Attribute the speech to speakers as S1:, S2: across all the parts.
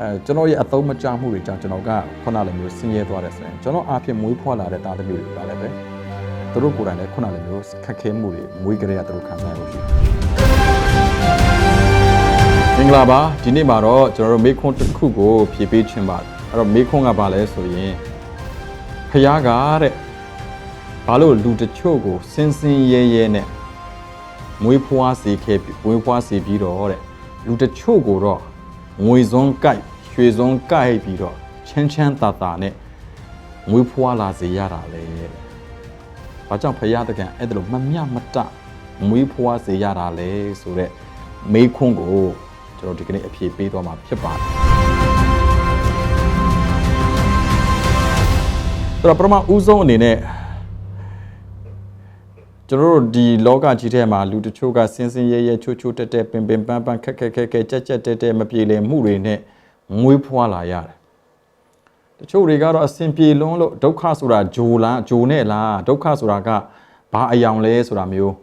S1: အဲကျွန်တော်ရဲ့အသုံးမကျမှုတွေကြောင့်ကျွန်တော်ကခုနလိုမျိုးဆင်းရဲသွားတယ်ဆိုရင်ကျွန်တော်အားဖြင့်မွေးဖွားလာတဲ့တာသမီတွေကလည်းပဲသူတို့ကိုယ်တိုင်လည်းခုနလိုမျိုးခက်ခဲမှုတွေမွေးကြရတဲ့သူတို့ခံစားရလို့ရှိတယ်မင်္ဂလာပါဒီနေ့မှာတော့ကျွန်တော်တို့မေခွန်းတစ်ခုကိုဖြည့်ပေးခြင်းပါတယ်အဲ့တော့မေခွန်းကဘာလဲဆိုရင်ဖခင်ကတဲ့ဘာလို့လူတချို့ကိုစင်စင်ရဲရဲနဲ့မွေးဖွားစေခဲ့ပြီးမွေးဖွားစေပြီးတော့တဲ့လူတချို့ကိုတော့ ငွေစွန်းကြိုက်ရွှေစွန်းကြိုက်ပြီးတော့ချမ်းချမ်းသာသာနဲ့မွေးဖွားလာစေရတာလေတဲ့။ဘာကြောင့်ဖရာတကန်အဲ့ဒါလိုမမျှမတမွေးဖွားစေရတာလဲဆိုတော့မေးခွန်းကိုကျွန်တော်ဒီကနေ့အဖြေပေးသွားမှာဖြစ်ပါတယ်။ဆိုတော့ပထမဦးဆုံးအနေနဲ့ ကျွန်တော်တို့ဒီလောကကြီးထဲမှာလူတချို့ကစင်စင်ရဲရဲချိုးချိုးတက်တက်ပင်ပင်ပန်းပန်းခက်ခက်ခက်ခက်ကြက်ကြက်တက်တက်မပြေလည်မှုတွေနဲ့မွေးဖွားလာရတယ်တချို့တွေကတော့အစင်ပြေလွန်းလို့ဒုက္ခဆိုတာဂျိုလားဂျိုနဲ့လားဒုက္ခဆိုတာကဘာအယောင်လဲဆိုတာမျိုး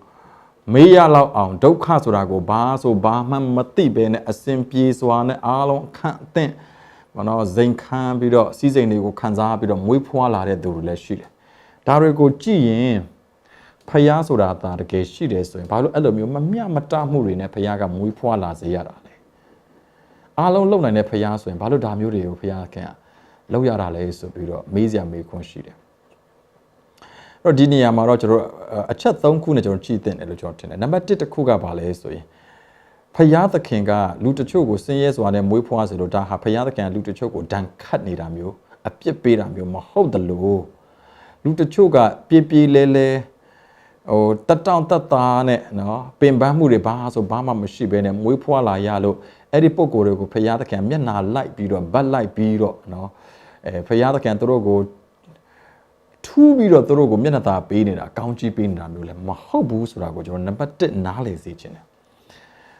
S1: မေးရလောက်အောင်ဒုက္ခဆိုတာကိုဘာဆိုဘာမှမသိဘဲနဲ့အစင်ပြေစွာနဲ့အားလုံးအခန့်အသင့်ဘာလို့ဇိမ်ခံပြီးတော့စီးစိမ်တွေကိုခံစားပြီးတော့မွေးဖွားလာတဲ့သူတွေလည်းရှိတယ်ဒါတွေကိုကြည့်ရင် ဖျားဆိုတာဒါတကယ်ရှိတယ်ဆိုရင်ဘာလို့အဲ့လိုမျိုးမမျှမတမှုတွေနဲ့ဖျားကမွေးဖွားလာစေရတာလဲအားလုံးလုံနိုင်တဲ့ဖျားဆိုရင်ဘာလို့ဒါမျိုးတွေကိုဖျားခင်ကလောက်ရတာလဲဆိုပြီးတော့မေးစရာမေးခွန်းရှိတယ်အဲ့တော့ဒီနေရာမှာတော့ကျွန်တော်အချက်၃ခုနဲ့ကျွန်တော်ကြည့်တင်တယ်လို့ကျွန်တော်ထင်တယ်နံပါတ်1တစ်ခုကဘာလဲဆိုရင်ဖယားသခင်ကလူတချို့ကိုဆင်းရဲစွာနဲ့မွေးဖွားစေလို့ဒါဟာဖယားသခင်ကလူတချို့ကိုဒဏ်ခတ်နေတာမျိုးအပြစ်ပေးတာမျိုးမဟုတ်တယ်လို့လူတချို့ကပြေးပြေးလဲလဲ ဟိုတက်တောင့်တက်သားနဲ့နော်ပင်ပန်းမှုတွေဘာဆိုဘာမှမရှိဘဲနဲ့မွေးဖွားလာရလို့အဲ့ဒီပုံကိုယ်တွေကိုဖယားသခင်မျက်နာလိုက်ပြီးတော့ဗတ်လိုက်ပြီးတော့နော်အဲဖယားသခင်သူတို့ကိုထူးပြီးတော့သူတို့ကိုမျက်နှာသာပေးနေတာကောင်းကြီးပေးနေတာမျိုးလည်းမဟုတ်ဘူးဆိုတာကိုကျွန်တော်နံပါတ်1နားလည်စေချင်တယ်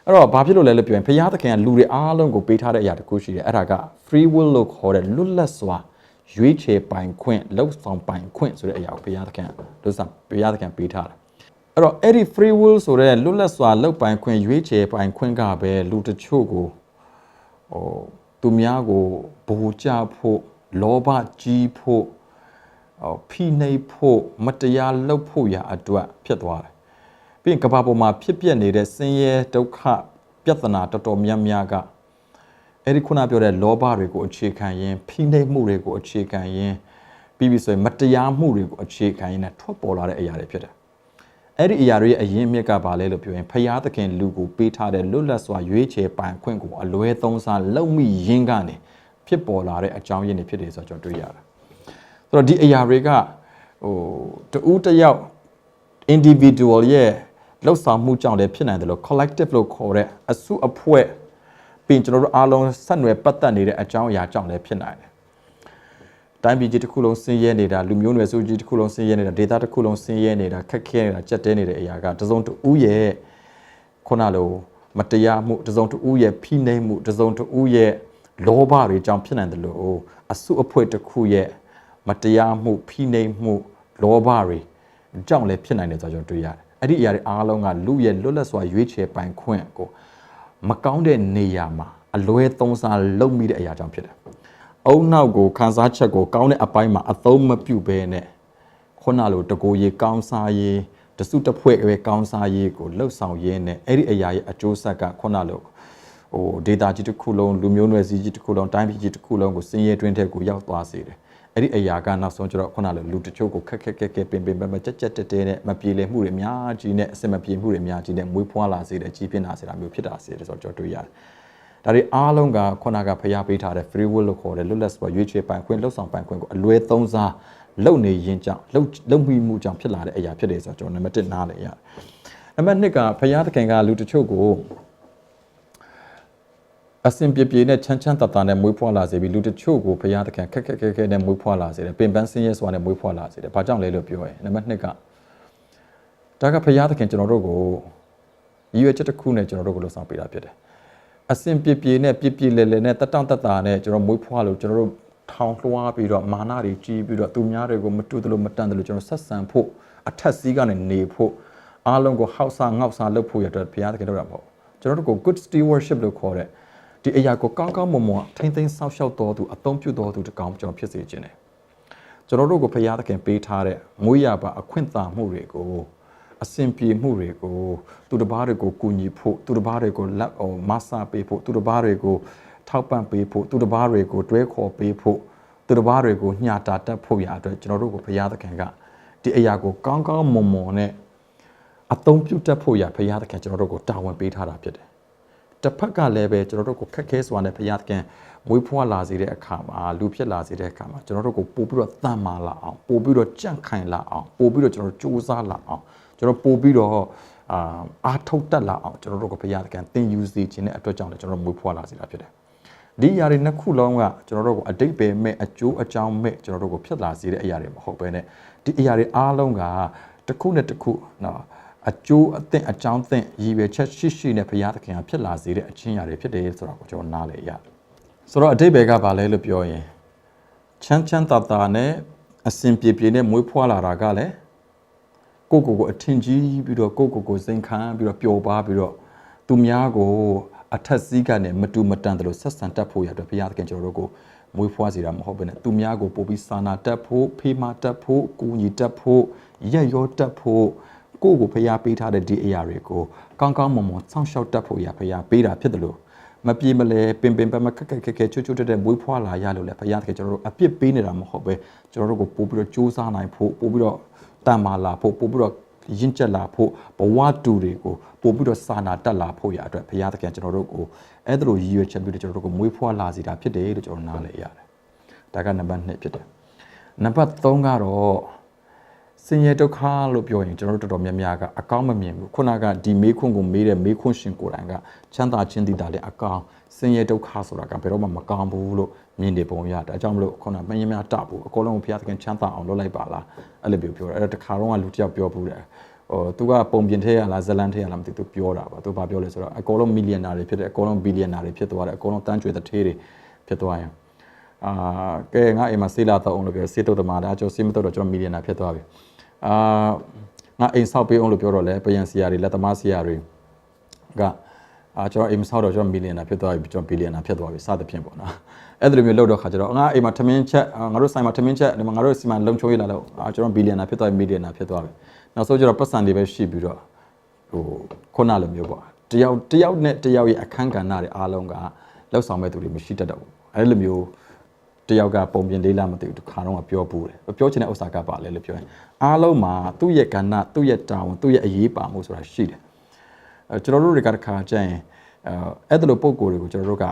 S1: အဲ့တော့ဘာဖြစ်လို့လဲလို့ပြောရင်ဖယားသခင်ကလူတွေအားလုံးကိုပေးထားတဲ့အရာတစ်ခုရှိတယ်အဲ့ဒါက free will လို့ခေါ်တဲ့လွတ်လပ်စွာရွေးချယ်ပိုင်ခွင့်လှုပ်ဆောင်ပိုင်ခွင့်ဆိုတဲ့အရာကိုဘုရားသခင်လှုပ်ဆောင်ဘုရားသခင်ပေးထားတယ် အဲ့တော့အဲ့ဒီ free will ဆိုတဲ့လွတ်လပ်စွာလှုပ်ပိုင်ခွင့်ရွေးချယ်ပိုင်ခွင့်ကပဲလူတချို့ကိုဟိုသူများကိုဘူကြဖို့လောဘကြီးဖို့ဟိုဖိနှိပ်ဖို့မတရားလုပ်ဖို့ရာအတွက်ဖြစ်သွားတယ်ပြီးရင်ကမ္ဘာပေါ်မှာဖြစ်ပျက်နေတဲ့ဆင်းရဲဒုက္ခပြဿနာတော်တော်များများကအဲ့ဒီခုနပြောတဲ့လောဘတွေကိုအခြေခံရင်ဖိနှိပ်မှုတွေကိုအခြေခံရင်ပြီးပြီဆိုရင်မတရားမှုတွေကိုအခြေခံရင်လည်းထွက်ပေါ်လာတဲ့အရာတွေဖြစ်တယ် အဲ့ဒီအရာတွေရဲ့အရင်းမြစ်ကဘာလဲလို့ပြောရင်ဖရာသခင်လူကိုပေးထားတဲ့လွတ်လပ်စွာရွေးချယ်ပိုင်ခွင့်ကိုအလွဲသုံးစားလုံမိရင်းကနေဖြစ်ပေါ်လာတဲ့အကြောင်းရင်းတွေဖြစ်တယ်ဆိုတော့ကျွန်တော်တွေ့ရတယ်ဆိုတော့ဒီအရာတွေကဟိုတူးတယောက် individual ရဲ့လှုပ်ဆောင်မှုကြောင့်လည်းဖြစ်နိုင်တယ်လို့ collective လို့ခေါ်တဲ့အစုအဖွဲ့ပြီးကျွန်တော်တို့အားလုံးဆက်နွယ်ပတ်သက်နေတဲ့အကြောင်းအရာကြောင့်လည်းဖြစ်နိုင်တယ်။ တိုင်းပြည်ကြီးတစ်ခုလုံးဆင်းရဲနေတာလူမျိုးနွယ်စုကြီးတစ်ခုလုံးဆင်းရဲနေတာဒေသတစ်ခုလုံးဆင်းရဲနေတာခက်ခဲနေတာကြက်တဲနေတဲ့အရာကတစုံတူရဲ့ခုနလိုမတရားမှုတစုံတူရဲ့ဖိနှိပ်မှုတစုံတူရဲ့လောဘတွေကြောင့်ဖြစ်နိုင်တယ်လို့အစုအဖွဲ့တစ်ခုရဲ့မတရားမှုဖိနှိပ်မှုလောဘတွေကြောင့်လည်းဖြစ်နိုင်တယ်ဆိုတော့ကျွန်တော်တွေ့ရတယ်။အဲ့ဒီအရာတွေအားလုံးကလူရဲ့လွတ်လပ်စွာရွေးချယ်ပိုင်ခွင့်ကိုမကောင်းတဲ့နေရာမှာအလွဲသုံးစားလုပ်မိတဲ့အရာကြောင့်ဖြစ်တယ်။ အုံနောက်ကိုခန်းစားချက်ကိုကောင်းတဲ့အပိုင်းမှာအသုံးမပြုဘဲနဲ့ခုနလိုတကိုရေကောင်းစားရေးတစုတစ်ဖွဲ့ပဲကောင်းစားရေးကိုလှုပ်ဆောင်ရင်းနဲ့အဲ့ဒီအရာရဲ့အကျိုးဆက်ကခုနလိုဟိုဒေတာကြီးတစ်ခုလုံးလူမျိုးနွယ်စည်းကြီးတစ်ခုလုံးတိုင်းပြည်ကြီးတစ်ခုလုံးကိုစင်ရဲတွင်းထဲကိုရောက်သွားစေတယ်။အဲ့ဒီအရာကနောက်ဆုံးကျတော့ခုနလိုလူတချို့ကိုခက်ခက်ခက်ခက်ပင်ပင်ပန်းပန်းကြက်ကြက်တဲတဲနဲ့မပြေလည်မှုတွေအများကြီးနဲ့အစင်မပြေမှုတွေအများကြီးနဲ့မွေးဖွားလာစေတယ်ကြီးပြင်းလာစေတာမျိုးဖြစ်တာစေတယ်ဆိုတော့ကျွန်တော်တွေ့ရတယ်။ ဒါတွေအားလုံးကခုနကဖျားပေးထားတဲ့ free will လို့ခေါ်တဲ့လွတ်လပ်စွာရွေးချယ်ပိုင်ခွင့်လှုပ်ဆောင်ပိုင်ခွင့်ကိုအလွဲသုံးစားလုပ်နေရင်ကြောင့်လုပ်လုပ်မိမှုကြောင့်ဖြစ်လာတဲ့အရာဖြစ်တယ်ဆိုတော့ကျွန်တော်နံပါတ်1နားလည်ရတယ်။နံပါတ်2ကဖျားသခင်ကလူတချို့ကိုအစင်ပြေပြေနဲ့ချမ်းချမ်းသာသာနဲ့မွေးဖွားလာစေပြီးလူတချို့ကိုဘုရားသခင်ခက်ခက်ခဲခဲနဲ့မွေးဖွားလာစေတယ်ပင်ပန်းဆင်းရဲစွာနဲ့မွေးဖွားလာစေတယ်ဘာကြောင့်လဲလို့ပြောရင်နံပါတ်2ကဒါကဘုရားသခင်ကျွန်တော်တို့ကိုရည်ရွယ်ချက်တစ်ခုနဲ့ကျွန်တော်တို့ကိုလှူဆောင်ပေးတာဖြစ်တယ် အစင်ပြေပြေနဲ့ပြပြလဲလဲနဲ့တတောင့်တတာနဲ့ကျွန်တော်မွေးဖွားလို့ကျွန်တော်တို့ထောင်လွှားပြီးတော့မာနတွေကြီးပြီးတော့သူများတွေကိုမတူသလိုမတန်သလိုကျွန်တော်ဆက်ဆံဖို့အထက်စီးကနေနေဖို့အားလုံးကိုဟောက်စားငေါက်စားလုပ်ဖို့ရတဲ့ဘုရားသခင်တို့ရမဟုတ်ကျွန်တော်တို့ကို good stewardship လို့ခေါ်တဲ့ဒီအရာကိုကောင်းကောင်းမွန်မွန်ထိမ့်သိမ်းဆောက်ရှောက်တော်သူအသုံးပြုတော်သူတကောင်ကျွန်တော်ဖြစ်စေခြင်းတယ်ကျွန်တော်တို့ကိုဖရာသခင်ပေးထားတဲ့ငွေရပါအခွင့်အာဏာမှုတွေကို အစဉ်ပြေမှုတွေကိုသူတစ်ပါးတွေကိုကူညီဖို့သူတစ်ပါးတွေကိုလက်ဟိုမဆာပေးဖို့သူတစ်ပါးတွေကိုထောက်ပံ့ပေးဖို့သူတစ်ပါးတွေကိုတွဲခေါ်ပေးဖို့သူတစ်ပါးတွေကိုညှာတာတက်ဖို့ရအတွက်ကျွန်တော်တို့ကိုဖရာသခင်ကဒီအရာကိုကောင်းကောင်းမွန်မွန်နဲ့အသုံးပြုတတ်ဖို့ရဖရာသခင်ကျွန်တော်တို့ကိုတာဝန်ပေးထားတာဖြစ်တယ်တစ်ဖက်ကလည်းပဲကျွန်တော်တို့ကိုခက်ခဲစွာနဲ့ဘုရားသခင်မွေးဖွားလာစေတဲ့အခါမှာလူဖြစ်လာစေတဲ့အခါမှာကျွန်တော်တို့ကိုပို့ပြီးတော့တန်မာလာအောင်ပို့ပြီးတော့ကြန့်ခိုင်လာအောင်ပို့ပြီးတော့ကျွန်တော်တို့စူးစမ်းလာအောင် ကျွန်တော်ပို့ပြီးတော့အာအားထုတ်တတ်လာအောင်ကျွန်တော်တို့ကိုဘုရားသခင်သင်ယူစေခြင်းတဲ့အတွက်ကြောင့်လည်းကျွန်တော်တို့မွေးဖွားလာစေတာဖြစ်တယ်ဒီຢာတွေနှစ်ခုလုံးကကျွန်တော်တို့ကိုအတိတ်ပဲမဲ့အကျိုးအကြောင်းမဲ့ကျွန်တော်တို့ကိုဖြစ်လာစေတဲ့အရာတွေမဟုတ်ဘဲနဲ့ဒီအရာတွေအားလုံးကတစ်ခုနဲ့တစ်ခုနော်အကျိုးအသင့်အကြောင်းသင့်ရည်ရွယ်ချက်ရှိရှိနဲ့ဘုရားသခင်ကဖြစ်လာစေတဲ့အချင်းရာတွေဖြစ်တယ်ဆိုတော့ကိုကျွန်တော်နားလည်ရတယ်။ဆိုတော့အတိတ်ဘယ်ကဘာလဲလို့ပြောရင်ချမ်းချမ်းသာသာနဲ့အစဉ်ပြေပြေနဲ့မွေးဖွားလာတာကလည်း ကိုကိုကိုအထင်ကြီးပြီးတော့ကိုကိုကိုစိန်ခံပြီးတော့ပျော်ပါပြီးတော့သူများကိုအထက်စီးကနေမတူမတန်တယ်လို့ဆက်ဆံတတ်ဖို့ရအတွက်ဘုရားသခင်ကျွန်တော်တို့ကိုမွေးဖွားစေတာမဟုတ်ဘဲနဲ့သူများကိုပို့ပြီးစာနာတတ်ဖို့ဖေးမတတ်ဖို့ကူညီတတ်ဖို့ရက်ရောတတ်ဖို့ကိုယ့်ကိုဖျားပေးထားတဲ့ဒီအရာတွေကိုကောင်းကောင်းမွန်မွန်စောင့်ရှောက်တတ်ဖို့ရဖျားပေးတာဖြစ်တယ်လို့မပြေမလဲပင်ပင်ပမခက်ခက်ခက်ခက်ချွတ်ချွတ်တက်တက်မွေးဖွားလာရလို့လေဖျားတကယ်ကျွန်တော်တို့အပြစ်ပေးနေတာမဟုတ်ပဲကျွန်တော်တို့ကိုပို့ပြီးတော့စူးစမ်းနိုင်ဖို့ပို့ပြီးတော့ တန်မာလာဖို့ပို့ပြီးတော့ရင့်ကျက်လာဖို့ဘဝတူတွေကိုပို့ပြီးတော့စာနာတက်လာဖို့ရအတွက်ဘုရားသခင်ကျွန်တော်တို့ကိုအဲ့ဒါလိုရည်ရွယ်ချက်ပြီးတော့ကျွန်တော်တို့ကိုမွေးဖွားလာစီတာဖြစ်တယ်လို့ကျွန်တော်နားလည်ရတယ်။ဒါကနံပါတ်2ဖြစ်တယ်။နံပါတ်3ကတော့ ဆင်းရဲဒုက္ခလို့ပြောရင်ကျွန်တော်တို့တော်တော်များများကအကောင်းမမြင်ဘူးခုနကဒီမေးခွန်းကိုမေးတဲ့မေးခွန်းရှင်ကိုယ်တိုင်ကချမ်းသာခြင်းတည်တာလေအကောင်းဆင်းရဲဒုက္ခဆိုတာကဘယ်တော့မှမကောင်းဘူးလို့မြင်နေပုံရဒါကြောင့်မလို့ခုနမင်းများတဘူးအကောလုံးကိုဘုရားသခင်ချမ်းသာအောင်လုပ်လိုက်ပါလားအဲ့လိုပြောပြောအဲ့တော့တခါတော့ကလူတစ်ယောက်ပြောဘူးတယ်ဟိုသူကပုံပြင်ထဲရလားဇလန်ထဲရလားမသိသူပြောတာပါသူဘာပြောလဲဆိုတော့အကောလုံးမီလီယံနာတွေဖြစ်တယ်အကောလုံးဘီလီယံနာတွေဖြစ်သွားတယ်အကောလုံးတန်းကျွေတဲ့ထေးတွေဖြစ်သွားရင်အာကဲငါအိမ်မှာစေးလာတော့အောင်လို့ပြောစေးတုတ်တမာဒါကျွန်တော်စေးမတုတ်တော့ကျွန်တော်မီလီယံနာဖြစ်သွားပြီ အာငါအိမ်ဆောက်ပေးအောင်လို့ပြောတော့လဲပယံစီယာတွေလက်သမားစီယာတွေကအာကျွန်တော်အိမ်ဆောက်တော့ကျွန်တော်မီလီယံနာဖြစ်သွားပြီကျွန်တော်ဘီလီယံနာဖြစ်သွားပြီစသဖြင့်ပေါ့နော်အဲ့ဒီလိုမျိုးလောက်တော့ခါကျတော့ငါအိမ်မှာထမင်းချက်ငါတို့ဆိုင်မှာထမင်းချက်ဒီမှာငါတို့စီမှာလုံချုံရလာလို့အာကျွန်တော်ဘီလီယံနာဖြစ်သွားပြီမီလီယံနာဖြစ်သွားပြီနောက်ဆုံးကျတော့ပတ်စံတွေပဲရှိပြီးတော့ဟိုခုနလိုမျိုးပေါ့တယောက်တယောက်နဲ့တယောက်ရဲ့အခန်းကဏ္ဍတွေအားလုံးကလောက်ဆောင်မဲ့သူတွေမရှိတတ်တော့ဘူးအဲ့လိုမျိုး တယောက်ကပုံပြင်လေးလားမသိဘူးတစ်ခါတော့ပြောပူတယ်ပြောချင်တဲ့ဥစ္စာကပါလဲလို့ပြောရင်အားလုံးမှာသူ့ရဲ့ကဏ္ဍသူ့ရဲ့တာဝန်သူ့ရဲ့အရေးပါမှုဆိုတာရှိတယ်အဲကျွန်တော်တို့တွေကတစ်ခါကျရင်အဲအဲ့ဒါလိုပုံကိုယ်တွေကိုကျွန်တော်တို့က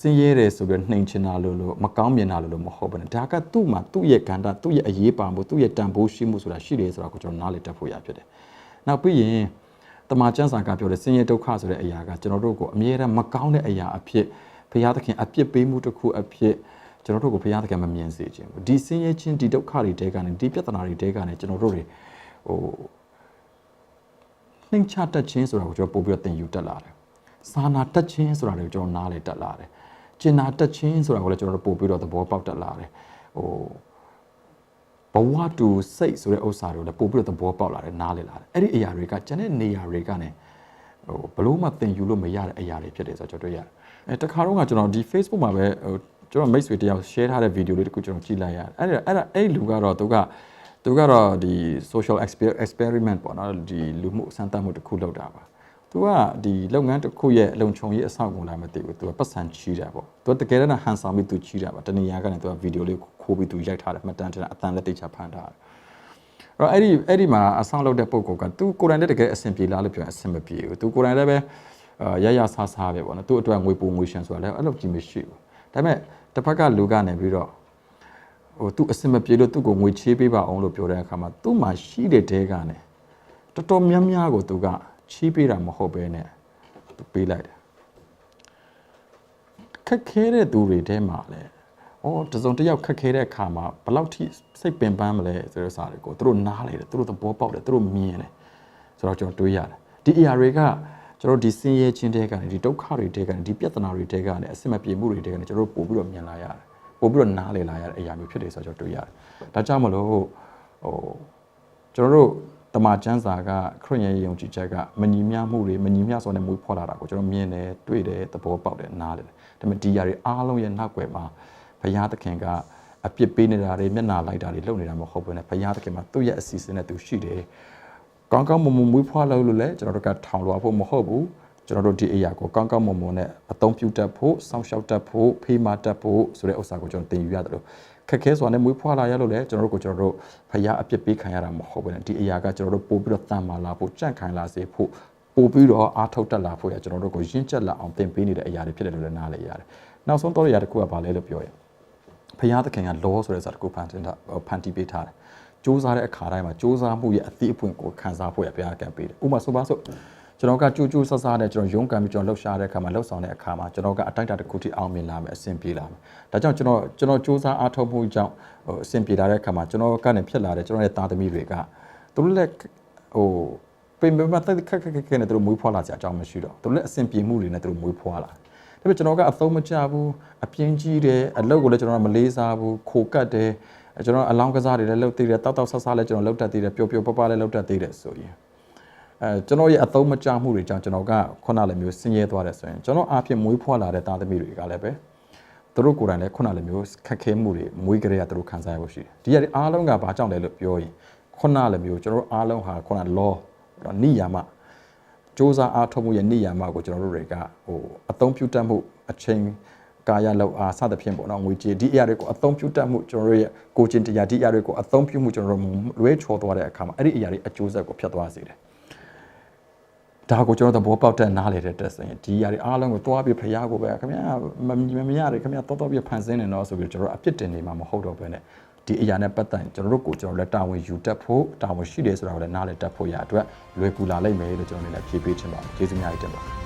S1: စင်းရဲတယ်ဆိုပြီးနှိမ်ချင်တာလို့လို့မကောင်းမြင်တာလို့လို့မဟုတ်ဘူးねဒါကသူ့မှာသူ့ရဲ့ကဏ္ဍသူ့ရဲ့အရေးပါမှုသူ့ရဲ့တန်ဖိုးရှိမှုဆိုတာရှိတယ်ဆိုတာကိုကျွန်တော်နားလည်တတ်ဖို့ရဖြစ်တယ်နောက်ပြီးရင်တမန်ကျမ်းစာကပြောတဲ့စင်းရဲဒုက္ခဆိုတဲ့အရာကကျွန်တော်တို့ကိုအမြဲတမ်းမကောင်းတဲ့အရာအဖြစ်ဘုရားသခင်အပြစ်ပေးမှုတစ်ခုအဖြစ် ကျွန်တော်တို့ကိုဘုရားသခင်မမြင်စေခြင်းဒီဆင်းရဲခြင်းဒီဒုက္ခတွေတဲကနေဒီပြဿနာတွေတဲကနေကျွန်တော်တို့တွေဟိုနှိမ်ချတတ်ခြင်းဆိုတာကိုကျွန်တော်ပို့ပြီးတော့သင်ယူတတ်လာတယ်စာနာတတ်ခြင်းဆိုတာတွေကိုကျွန်တော်နားလေတတ်လာတယ်ကျင်နာတတ်ခြင်းဆိုတာကိုလည်းကျွန်တော်တို့ပို့ပြီးတော့သဘောပေါက်တတ်လာတယ်ဟိုဘဝတူစိတ်ဆိုတဲ့ဥစ္စာတွေကိုလည်းပို့ပြီးတော့သဘောပေါက်လာတယ်နားလေလာတယ်အဲ့ဒီအရာတွေကကျန်တဲ့နေရာတွေကနေဟိုဘလို့မှသင်ယူလို့မရတဲ့အရာတွေဖြစ်တယ်ဆိုတော့ကျွန်တော်တွေ့ရတယ်အဲတခါတော့ကကျွန်တော်ဒီ Facebook မှာပဲဟို ကျွန်တော်မိတ်ဆွေတယောက် share ထားတဲ့ video လေးတခုကျွန်တော်ကြည့်လိုက်ရတယ်အဲ့ဒါအဲ့ဒါအဲ့လူကတော့သူကသူကတော့ဒီ social experiment ပေါ့နော်ဒီလူမှုစမ်းသပ်မှုတစ်ခုလုပ်တာပါသူကဒီလုပ်ငန်းတစ်ခုရဲ့အလုံခြုံရေးအဆောက်အုံလာမသိဘူးသူကပတ်စံချီးတာပေါ့သူကတကယ်တော့ဟန်ဆောင်ပြီးသူချီးတာပါတနေရာကနေသူကဗီဒီယိုလေးခိုးပြီးသူရိုက်ထားတယ်မှတ်တမ်းတင်အတန်လက်တိတ်ချဖန်ထားတယ်အဲ့တော့အဲ့ဒီအဲ့ဒီမှာအဆောင်လုပ်တဲ့ပုံကသူကိုယ်တိုင်လည်းတကယ်အဆင်ပြေလားလို့ပြောရင်အဆင်မပြေဘူးသူကိုယ်တိုင်လည်းပဲအာရရဆားဆားပဲပေါ့နော်သူ့အတွက်ငွေပူငွေရှင်ဆိုတာလည်းအဲ့လိုကြီးမရှိဘူးဒါပေမဲ့ တစ်ဖက်ကလူကနေပြီးတော့ဟိုသူအစင်မပြေလို့သူ့ကိုငွေချေးပေးပါအောင်လို့ပြောတဲ့အခါမှာသူ့မှာရှိတဲ့တဲကနေတော်တော်များများကိုသူကချေးပေးတာမဟုတ်ဘဲနဲ့သူပေးလိုက်တယ်ခက်ခဲတဲ့သူတွေထဲမှာလည်းအော်တစုံတစ်ယောက်ခက်ခဲတဲ့အခါမှာဘလောက်ထိစိတ်ပင်ပန်းမလဲဆိုတဲ့စာတွေကိုသူတို့နားလေတယ်သူတို့သဘောပေါက်တယ်သူတို့မြင်တယ်ဆိုတော့ကျွန်တော်တွေးရတယ်ဒီအရာတွေက ကျွန်တော်ဒီဆင်းရဲခြင်းတွေကနေဒီဒုက္ခတွေတွေကနေဒီပြဿနာတွေတွေကနေအစစ်မပြေမှုတွေတွေကနေကျွန်တော်တို့ပို့ပြီးတော့မြင်လာရတယ်ပို့ပြီးတော့နားလည်လာရတဲ့အရာမျိုးဖြစ်တယ်ဆိုတော့ကျွန်တော်တွေ့ရတယ်ဒါကြောင့်မလို့ဟိုကျွန်တော်တို့တမန်ကျမ်းစာကခရစ်ယာန်ရဲ့ယုံကြည်ချက်ကမညီမျှမှုတွေမညီမျှစွာနဲ့မွေးဖွားလာတာကိုကျွန်တော်မြင်တယ်တွေ့တယ်သဘောပေါက်တယ်နားတယ်ဒါပေမဲ့ဒီຢာတွေအားလုံးရဲ့နောက်ွယ်မှာဘုရားသခင်ကအပြစ်ပေးနေတာတွေမျက်နှာလိုက်တာတွေလုပ်နေတာမဟုတ်ဘူးねဘုရားသခင်မှာသူ့ရဲ့အစီအစဉ်နဲ့သူရှိတယ် ကောင်းကောင်းမွန်မွန်မွေးဖွားလို့လို့လည်းကျွန်တော်တို့ကထောင်လွှာဖို့မဟုတ်ဘူးကျွန်တော်တို့ဒီအရာကိုကောင်းကောင်းမွန်မွန်နဲ့အသုံးပြုတတ်ဖို့စောင့်ရှောက်တတ်ဖို့ဖေးမတတ်ဖို့ဆိုတဲ့ဥစ္စာကိုကျွန်တော်သင်ယူရတယ်လို့ခက်ခဲစွာနဲ့မွေးဖွားလာရလို့လည်းကျွန်တော်တို့ကိုကျွန်တော်တို့ဖျားအပြစ်ပေးခံရတာမဟုတ်ဘူးねဒီအရာကကျွန်တော်တို့ပို့ပြီးတော့တန်မာလာဖို့ကြန့်ခိုင်လာစေဖို့ပို့ပြီးတော့အားထုတ်တက်လာဖို့ရကျွန်တော်တို့ကိုရင့်ကျက်လာအောင်သင်ပေးနေတဲ့အရာတွေဖြစ်တယ်လို့လည်းနားလည်ရတယ်နောက်ဆုံးတော့အရာတစ်ခုကဘာလဲလို့ပြောရင်ဖရာသခင်ကလောဆိုတဲ့စာတစ်ခုဖန်တင်တာဖန်တီးပေးထားတယ်။ စူးစမ်းတဲ့အခါတိုင်းမှာစူးစမ်းမှုရဲ့အသည့်အပွင့်ကိုခံစားဖို့ရဘုရားကံပေးတယ်။ဥပမာဆိုပါစို့ကျွန်တော်ကကြိုးကြိုးဆဆနဲ့ကျွန်တော်ရုန်းကန်ပြီးကျွန်တော်လှုပ်ရှားတဲ့အခါမှာလှုပ်ဆောင်တဲ့အခါမှာကျွန်တော်ကအတိုက်အတာတစ်ခုထိအောင်မြင်လာမယ်အဆင်ပြေလာမယ်။ဒါကြောင့်ကျွန်တော်ကျွန်တော်စူးစမ်းအားထုတ်မှုကြောင့်ဟိုအဆင်ပြေလာတဲ့အခါမှာကျွန်တော်ကနေဖြစ်လာတဲ့ကျွန်တော်ရဲ့သားသမီးတွေကသူတို့လည်းဟိုပြင်ပမှာတက်ခက်ခက်ခက်ခက်နဲ့သူတို့မွေးဖွားလာကြအကြောင်းမရှိတော့သူတို့လည်းအဆင်ပြေမှုတွေနဲ့သူတို့မွေးဖွားလာတယ်ဒါပေမဲ့ကျွန်တော်ကအသုံးမချဘူးအပြင်းကြီးတယ်အလုပ်ကိုလည်းကျွန်တော်ကမလေးစားဘူးခိုကတ်တယ် ကျွန်တော်အလောင်းကစားတွေလည်းလုပ်သေးတယ်တောက်တောက်ဆဆလည်းကျွန်တော်လုပ်တတ်သေးတယ်ပျော်ပျော်ပပလည်းလုပ်တတ်သေးတယ်ဆိုရင်အဲကျွန်တော်ရဲ့အသုံးမချမှုတွေကြောင့်ကျွန်တော်ကခုနလည်းမျိုးဆင်းရဲသွားတယ်ဆိုရင်ကျွန်တော်အားဖြင့်မွေးဖွားလာတဲ့သားသမီးတွေကလည်းပဲသူတို့ကိုယ်တိုင်လည်းခုနလည်းမျိုးခက်ခဲမှုတွေမွေးကြရသူတို့ခံစားရဖို့ရှိတယ်ဒီရည်အားလုံးကဘာကြောင့်လဲလို့ပြောရင်ခုနလည်းမျိုးကျွန်တော်အားလုံးဟာခုန law နိယာမစ조사အားထုတ်မှုရဲ့နေရာမှာကိုကျွန်တော်တို့တွေကဟိုအသုံးပြုတတ်မှုအချိန် ကာယလောက်အားစသဖြင့်ပေါ့နော်ငွေကြေးဒီအရာတွေကိုအသုံးပြုတတ်မှုကျွန်တော်တို့ရဲ့ကိုချင်းတရားဒီအရာတွေကိုအသုံးပြုမှုကျွန်တော်တို့လွဲချော်သွားတဲ့အခါမှာအဲ့ဒီအရာတွေအကျိုးဆက်ကိုဖျက်သွားစေတယ်ဒါကိုကျွန်တော်သဘောပေါက်တဲ့နားလေတဲ့တက်ဆိုရင်ဒီအရာတွေအားလုံးကိုသွားပြီးဖျားကိုပဲခင်ဗျာမမမရတယ်ခင်ဗျာတော်တော်ပြဖန်ဆင်းနေတော့ဆိုပြီးကျွန်တော်တို့အပြစ်တင်နေမှာမဟုတ်တော့ဘဲနဲ့ဒီအရာနဲ့ပတ်သက်ရင်ကျွန်တော်တို့ကိုကျွန်တော်လည်းတာဝန်ယူတတ်ဖို့တာဝန်ရှိတယ်ဆိုတာကိုလည်းနားလည်တတ်ဖို့ရအတွက်လွယ်ကူလာလိမ့်မယ်လို့ကျွန်တော်အနေနဲ့ဖြေပေးချင်ပါတယ်ကျေးဇူးများတင်ပါတယ်